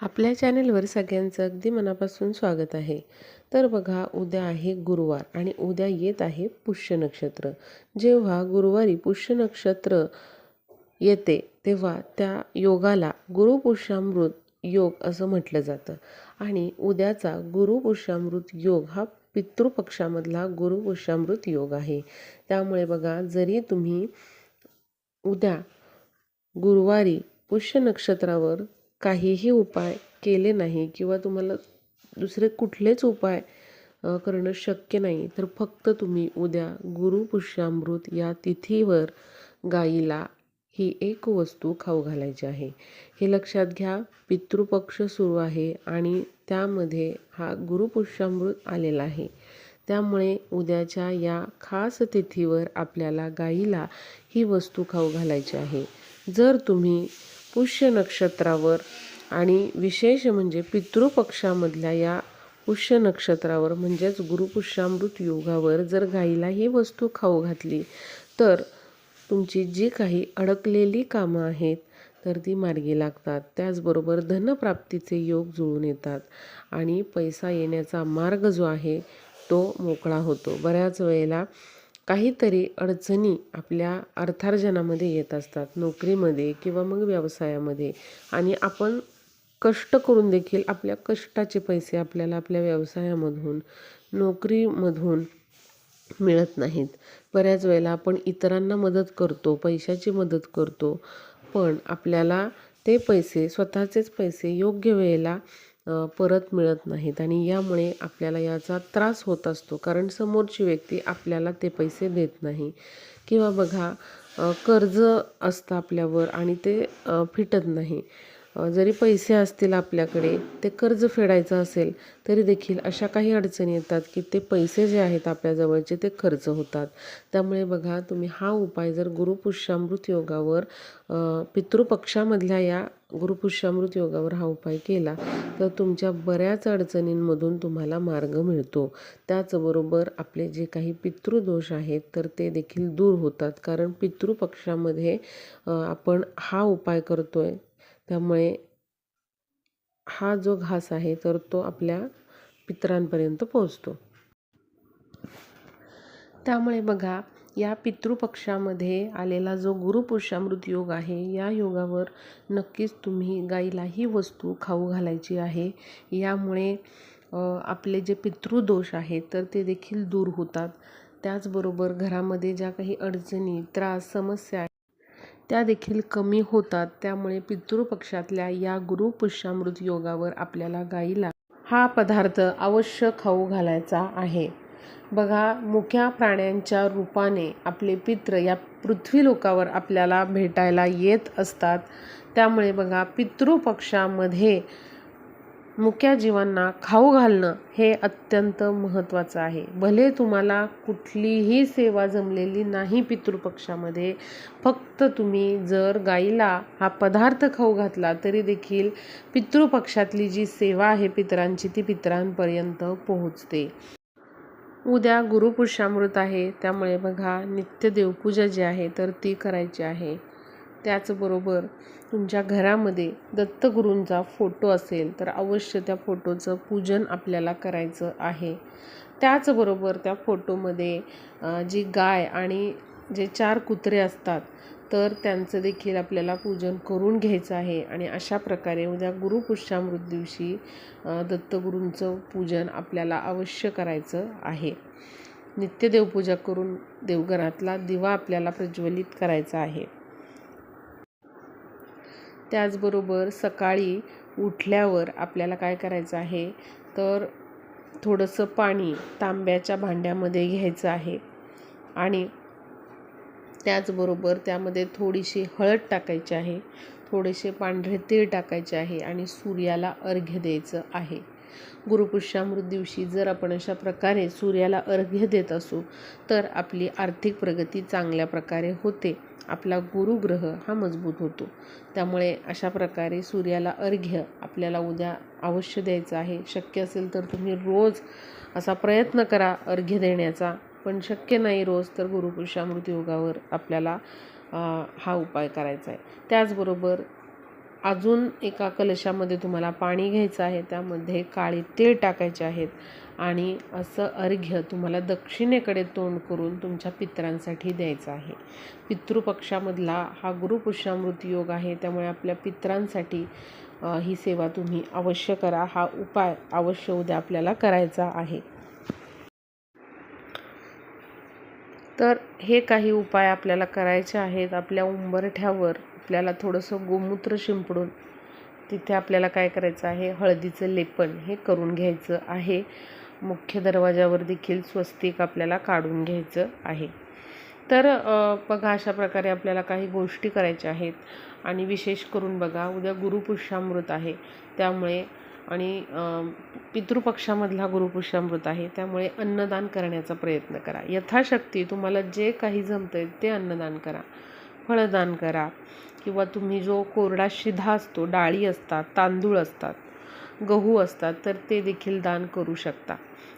आपल्या चॅनेलवर सगळ्यांचं अगदी मनापासून स्वागत आहे. तर बघा उद्या आहे गुरुवार आणि उद्या येत आहे पुष्य नक्षत्र. जेव्हा गुरुवारी पुष्य नक्षत्र येते तेव्हा त्या योगाला गुरुपुष्यामृत योग असं म्हटलं जातं. आणि उद्याचा गुरुपुष्यामृत योग हा पितृपक्षामधला गुरुपुष्यामृत योग आहे. त्यामुळे बघा जरी तुम्ही उद्या गुरुवारी पुष्य नक्षत्रावर काहीही उपाय केले नाही किंवा तुम्हाला दुसरे कुठलेच उपाय करणं शक्य नाही तर फक्त तुम्ही उद्या गुरुपुष्यामृत या तिथीवर गाईला ही एक वस्तू खाऊ घालायची आहे. हे लक्षात घ्या पितृपक्ष सुरू आहे आणि त्यामध्ये हा गुरुपुष्यामृत आलेला आहे. त्यामुळे उद्याच्या या खास तिथीवर आपल्याला गाईला ही वस्तू खाऊ घालायची आहे. जर तुम्ही पुष्य नक्षत्रावर आणि विशेष म्हणजे पितृपक्षामधल्या या पुष्य नक्षत्रावर म्हणजेच गुरुपुष्यामृत योगावर जर गाईला ही वस्तू खाऊ घातली तर तुमची जी काही अडकलेली कामं आहेत तर ती मार्गी लागतात. त्याचबरोबर धनप्राप्तीचे योग जुळून येतात आणि पैसा येण्याचा मार्ग जो आहे तो मोकळा होतो. बऱ्याच वेळेला काहीतरी अडचणी आपल्या अर्थार्जनामध्ये येत असतात नोकरीमध्ये किंवा मग व्यवसायामध्ये. आणि आपण कष्ट करून देखील आपल्या कष्टाचे पैसे आपल्याला आपल्या व्यवसायामधून नोकरीमधून मिळत नाहीत. बऱ्याच वेळेला आपण इतरांना मदत करतो पैशाची मदत करतो पण आपल्याला ते पैसे स्वतःचेच पैसे योग्य वेळेला परत मिळत नाहीत आणि यामुळे आपल्याला याचा त्रास होत असतो. कारण समोरची व्यक्ती आपल्याला ते पैसे देत नाही. किंवा बघा कर्ज असतं आपल्यावर आणि ते फिटत नाही. जरी पैसे असतील आपल्याकडे ते कर्ज फेडायचं असेल तरी देखील अशा काही अडचणी येतात की ते पैसे जे आहेत आपल्याजवळचे ते खर्च होतात. त्यामुळे बघा तुम्ही हा उपाय जर गुरुपुष्यामृत योगावर पितृपक्षामधल्या या गुरुपुष्यामृत योगावर हा उपाय केला तर तुमच्या बऱ्याच अडचणींमधून तुम्हाला मार्ग मिळतो. त्याचबरोबर आपले जे काही पितृदोष आहेत तर ते देखील दूर होतात. कारण पितृपक्षामध्ये आपण हा उपाय करतो आहे त्यामुळे हा जो घास आहे तर तो आपल्या पितरांपर्यंत पोहोचतो. त्यामुळे बघा या पितृपक्षामध्ये आलेला जो गुरुपुरुषामृत योग आहे या योगावर नक्कीच तुम्ही गाईला ही वस्तू खाऊ घालायची आहे. यामुळे आपले जे पितृदोष आहेत तर ते देखील दूर होतात. त्याचबरोबर घरामध्ये ज्या काही अडचणी त्रास समस्या आहेत त्या देखील कमी होतात. त्यामुळे पितृपक्षातल्या या गुरुपुष्यामृत योगावर आपल्याला गाईला हा पदार्थ अवश्य खाऊ घालायचा आहे. बघा मुख्या प्राण्यांच्या रूपाने आपले पित्र या पृथ्वी लोकावर आपल्याला भेटायला येत असतात. त्यामुळे बघा पितृपक्षामध्ये मुक्या जीवांना खाऊ घालणं हे अत्यंत महत्त्वाचं आहे. भले तुम्हाला कुठलीही सेवा जमलेली नाही पितृपक्षामध्ये फक्त तुम्ही जर गाईला हा पदार्थ खाऊ घातला तरी देखील पितृपक्षातली जी सेवा आहे पितरांची ती पितरांपर्यंत पोहोचते. उद्या गुरुपुरुषामृत आहे त्यामुळे बघा नित्य देवपूजा जी आहे तर ती करायची आहे. त्याचबरोबर तुमच्या घरामध्ये दत्तगुरूंचा फोटो असेल तर अवश्य त्या फोटोचं पूजन आपल्याला करायचं आहे. त्याचबरोबर त्या फोटोमध्ये जी गाय आणि जे चार कुत्रे असतात तर त्यांचं देखील आपल्याला पूजन करून घ्यायचं आहे आणि अशा प्रकारे उद्या गुरुपुष्यामृत दिवशी दत्तगुरूंचं पूजन आपल्याला अवश्य करायचं आहे. नित्य देवपूजा करून देवघरातला दिवा आपल्याला प्रज्वलित करायचा आहे. त्याचबरोबर सकाळी उठल्यावर आपल्याला काय करायचं आहे? तर थोडंसं पाणी तांब्याच्या भांड्यामध्ये घ्यायचं आहे. आणि त्याचबरोबर त्यामध्ये थोडीशी हळद टाकायची आहे. थोडेसे पांढरे तीळ टाकायचे आहे आणि सूर्याला अर्घ्य द्यायचं आहे. गुरुपुष्यामृत दिवशी जर आपण अशा प्रकारे सूर्याला अर्घ्य देत असू तर आपली आर्थिक प्रगती चांगल्या प्रकारे होते. आपला गुरुग्रह हा मजबूत होतो. त्यामुळे अशा प्रकारे सूर्याला अर्घ्य आपल्याला उद्या अवश्य द्यायचं आहे. शक्य असेल तर तुम्ही रोज असा प्रयत्न करा अर्घ्य देण्याचा. पण शक्य नाही रोज तर गुरुपुरुषामृत योगावर आपल्याला हा उपाय करायचा आहे. त्याचबरोबर अजून एका कलशामध्ये तुम्हाला पाणी घ्यायचं आहे त्यामध्ये काळे तीळ टाकायचे आहेत आणि असं अर्घ्य तुम्हाला दक्षिणेकडे तोंड करून तुमच्या पितरांसाठी द्यायचं आहे. पितृपक्षामधला हा गुरुपुष्यामृत योग आहे त्यामुळे आपल्या पितरांसाठी ही सेवा तुम्ही अवश्य करा. हा उपाय अवश्य उद्या आपल्याला करायचा आहे. तर हे काही उपाय आपल्याला करायचे आहेत. आपल्या उंबरठ्यावर आपल्याला थोडंसं गोमूत्र शिंपडून तिथे आपल्याला काय करायचं आहे? हळदीचं लेपन हे करून घ्यायचं आहे. मुख्य दरवाजावर देखील स्वस्तिक आपल्याला काढून घ्यायचं आहे. तर बघा अशा प्रकारे आपल्याला काही गोष्टी करायच्या आहेत. आणि विशेष करून बघा उद्या गुरुपुष्यामृत आहे. त्यामुळे आणि पितृपक्षामधला गुरुपुष्यामृत आहे. त्यामुळे अन्नदान करण्याचा प्रयत्न करा. यथाशक्ती तुम्हाला जे काही जमतंय ते अन्नदान करा. फळदान करा. किंवा तुम्ही जो कोरडा शिधा असतो डाळी असतात तांदूळ असतात गहू असतात तर ते देखील दान करू शकता.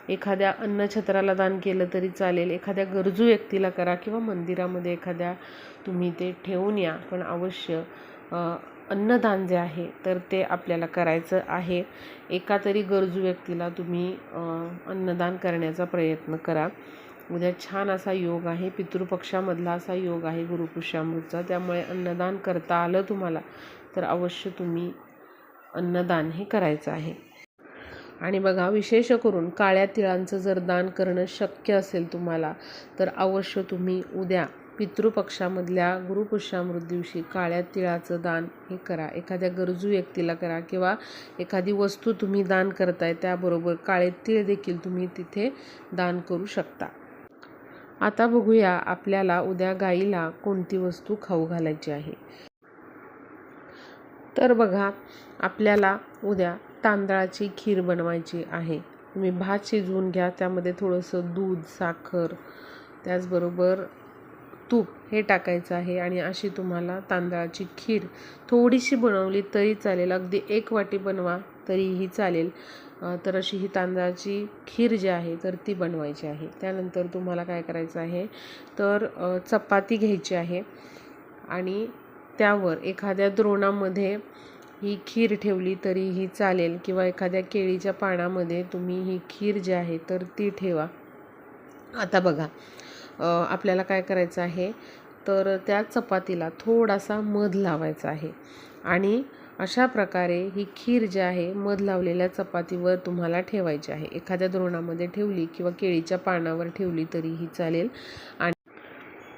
एखाद्या अन्नछत्राला दान केलं तरी चालेल. एखाद्या गरजू व्यक्तीला करा किंवा मंदिरामध्ये एखाद्या तुम्ही ते ठेवून या. पण अवश्य अन्नदान जे आहे तर ते आपल्याला करायचं आहे. एका तरी गरजू व्यक्तीला तुम्ही अन्नदान करण्याचा प्रयत्न करा. उद्या छान असा योग आहे पितृपक्षामधला असा योग आहे गुरुपुष्यामृतचा त्यामुळे अन्नदान करता आलं तुम्हाला तर अवश्य तुम्ही अन्नदान हे करायचं आहे. आणि बघा विशेष करून काळ्या तिळांचं जर दान करणं शक्य असेल तुम्हाला तर अवश्य तुम्ही उद्या पितृपक्षामधल्या गुरुपुष्यामृत दिवशी काळ्या तिळाचं दान हे करा. एखाद्या गरजू व्यक्तीला करा किंवा एखादी वस्तू तुम्ही दान करताय त्याबरोबर काळे तिळ देखील तुम्ही तिथे दान करू शकता. आता बघूया आपल्याला उद्या गाईला कोणती वस्तू खाऊ घालायची आहे. तर बघा आपल्याला उद्या तांदळाची खीर बनवायची आहे. तुम्ही भात शिजवून घ्या त्यामध्ये थोडंसं दूध साखर त्याचबरोबर तूप हे टाकायचं आहे आणि अशी तुम्हाला तांदळाची खीर थोडीशी बनवली तरी चालेल. अगदी एक वाटी बनवा. तरीही चालेल. तर अशी ही तांदळाची खीर जी आहे तर ती बनवायची आहे. त्यानंतर तुम्हाला काय करायचं आहे तर चपाती घ्यायची आहे आणि त्यावर एखाद्या द्रोणामध्ये ही खीर ठेवली तरीही चालेल किंवा एखाद्या केळीच्या पानामध्ये तुम्ही ही खीर जी आहे तर ती ठेवा. आता बघा आपल्याला काय करायचं आहे तर त्या चपातीला थोडासा मध लावायचा आहे आणि अशा प्रकारे ही खीर जी आहे मध लावलेल्या चपातीवर तुम्हाला ठेवायची आहे. एखाद्या द्रोणामध्ये ठेवली किंवा केळीच्या पानावर ठेवली तरीही चालेल. आणि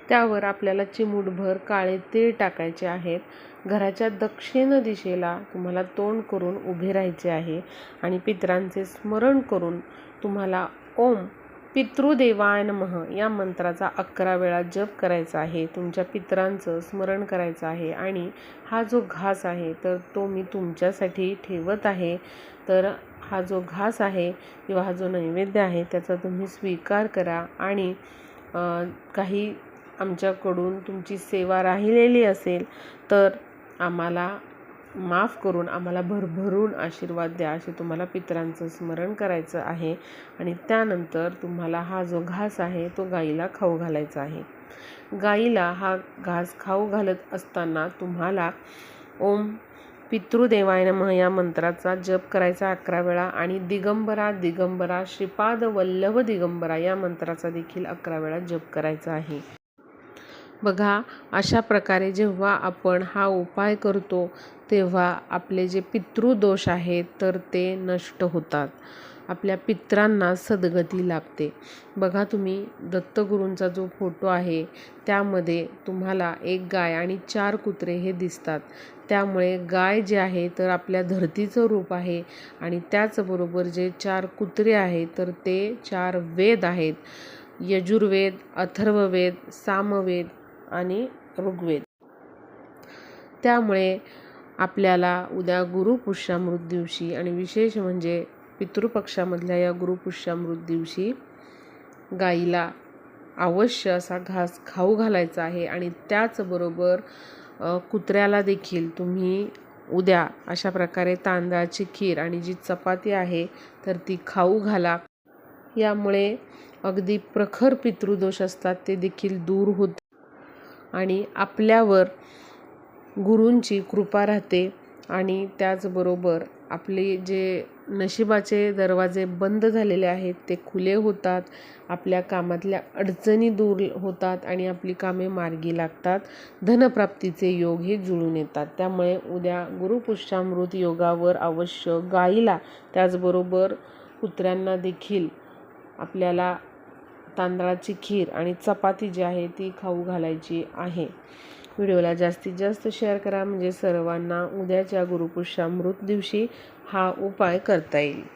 त्यावर आपल्याला चिमूटभर काळे तीळ टाकायचे आहेत. घराच्या दक्षिण दिशेला तुम्हाला तोंड करून उभे राहायचे आहे. आणि पितरांचे स्मरण करून तुम्हाला ओम पितृदेवाय नमः. या मंत्राचा अकरा वेळा जप करायचा आहे. तुमच्या पितरांचं स्मरण करायचं आहे. आणि हा जो घास आहे तर तो मी तुमच्यासाठी ठेवत आहे. तर हा जो घास आहे किंवा हा जो नैवेद्य आहे त्याचा तुम्ही स्वीकार करा. आणि काही आमच्याकडून तुमची सेवा राहिलेली असेल तर आम्हाला माफ करून आम्हाला भरभरून आशीर्वाद द्या असे तुम्हाला पितरांचं स्मरण करायचं आहे. आणि त्यानंतर तुम्हाला हा जो घास आहे तो गाईला खाऊ घालायचा आहे. गाईला हा घास खाऊ घालत असताना तुम्हाला ओम पितृदेवाय नमः या मंत्राचा जप करायचा अकरा वेळा आणि दिगंबरा दिगंबरा श्रीपाद वल्लभ दिगंबरा या मंत्राचा देखील अकरा वेळा जप करायचा आहे. बघा अशा प्रकारे जेव्हा आपण हा उपाय करतो तेव्हा आपले जे पितृदोष आहेत तर ते नष्ट होतात. आपल्या पित्रांना सद्गती लाभते. बघा तुम्ही दत्तगुरूंचा जो फोटो आहे त्यामध्ये तुम्हाला एक गाय आणि चार कुत्रे हे दिसतात. त्यामुळे गाय जे आहे तर आपल्या धरतीचं रूप आहे आणि त्याचबरोबर जे चार कुत्रे आहेत तर ते चार वेद आहेत. यजुर्वेद अथर्ववेद सामवेद आणि ऋग्वेद. त्यामुळे आपल्याला उद्या गुरुपुष्यामृत दिवशी आणि विशेष म्हणजे पितृपक्षामधल्या या गुरुपुष्यामृत दिवशी गाईला अवश्य असा घास खाऊ घालायचा आहे आणि त्याचबरोबर कुत्र्याला देखील तुम्ही उद्या अशा प्रकारे तांदळाची खीर आणि जी चपाती आहे तर ती खाऊ घाला. यामुळे अगदी प्रखर पितृदोष असतात ते देखील दूर होत आणि आपल्यावर गुरूंची कृपा राहते आणि त्याचबरोबर आपले जे नशिबाचे दरवाजे बंद झालेले आहेत ते खुले होतात आपल्या कामातल्या अडचणी दूर होतात आणि आपली कामे मार्गी लागतात. धनप्राप्तीचे योग हे जुळून येतात. त्यामुळे उद्या गुरुपुष्यामृत योगावर अवश्य गाईला त्याचबरोबर कुत्र्यांना देखील आपल्याला तांदळाची खीर आणि चपाती जी आहे ती खाऊ घालायची आहे. व्हिडिओला जास्तीत जास्त शेअर करा म्हणजे सर्वांना उद्याच्या गुरुपुष्यामृत दिवशी हा उपाय करता येईल.